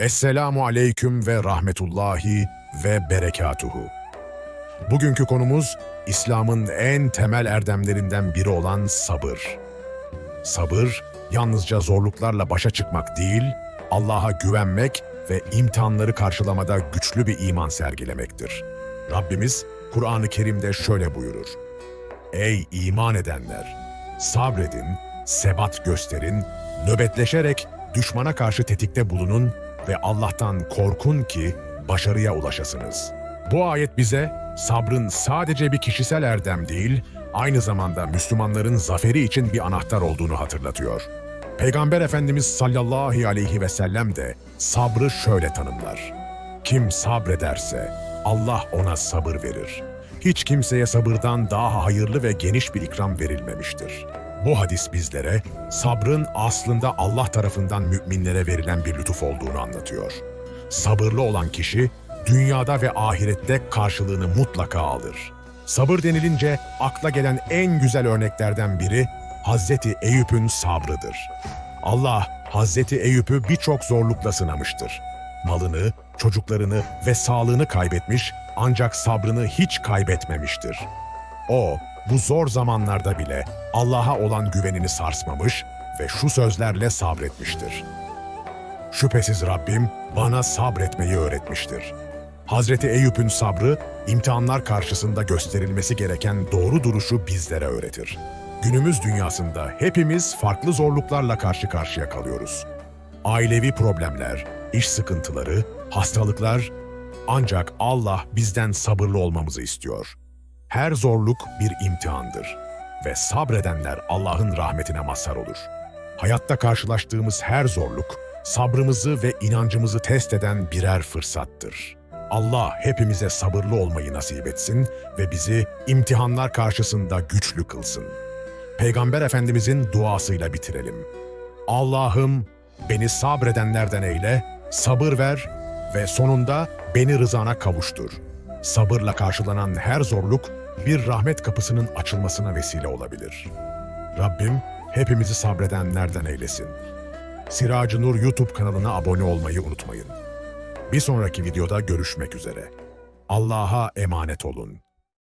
Esselamu aleyküm ve rahmetullahi ve berekatuhu. Bugünkü konumuz İslam'ın en temel erdemlerinden biri olan sabır. Sabır, yalnızca zorluklarla başa çıkmak değil, Allah'a güvenmek ve imtihanları karşılamada güçlü bir iman sergilemektir. Rabbimiz Kur'an-ı Kerim'de şöyle buyurur. Ey iman edenler! Sabredin, sebat gösterin, nöbetleşerek düşmana karşı tetikte bulunun ve Allah'tan korkun ki başarıya ulaşasınız. Bu ayet bize sabrın sadece bir kişisel erdem değil, aynı zamanda Müslümanların zaferi için bir anahtar olduğunu hatırlatıyor. Peygamber Efendimiz sallallahu aleyhi ve sellem de sabrı şöyle tanımlar. Kim sabrederse Allah ona sabır verir. Hiç kimseye sabırdan daha hayırlı ve geniş bir ikram verilmemiştir. Bu hadis bizlere sabrın aslında Allah tarafından müminlere verilen bir lütuf olduğunu anlatıyor. Sabırlı olan kişi dünyada ve ahirette karşılığını mutlaka alır. Sabır denilince akla gelen en güzel örneklerden biri Hazreti Eyüp'ün sabrıdır. Allah Hazreti Eyüp'ü birçok zorlukla sınamıştır. Malını, çocuklarını ve sağlığını kaybetmiş ancak sabrını hiç kaybetmemiştir. O, bu zor zamanlarda bile Allah'a olan güvenini sarsmamış ve şu sözlerle sabretmiştir. Şüphesiz Rabbim bana sabretmeyi öğretmiştir. Hazreti Eyüp'ün sabrı, imtihanlar karşısında gösterilmesi gereken doğru duruşu bizlere öğretir. Günümüz dünyasında hepimiz farklı zorluklarla karşı karşıya kalıyoruz. Ailevi problemler, iş sıkıntıları, hastalıklar ancak Allah bizden sabırlı olmamızı istiyor. Her zorluk bir imtihandır ve sabredenler Allah'ın rahmetine mazhar olur. Hayatta karşılaştığımız her zorluk, sabrımızı ve inancımızı test eden birer fırsattır. Allah hepimize sabırlı olmayı nasip etsin ve bizi imtihanlar karşısında güçlü kılsın. Peygamber Efendimizin duasıyla bitirelim. Allah'ım beni sabredenlerden eyle, sabır ver ve sonunda beni rızana kavuştur. Sabırla karşılanan her zorluk bir rahmet kapısının açılmasına vesile olabilir. Rabbim hepimizi sabredenlerden eylesin. Siracı Nur YouTube kanalına abone olmayı unutmayın. Bir sonraki videoda görüşmek üzere. Allah'a emanet olun.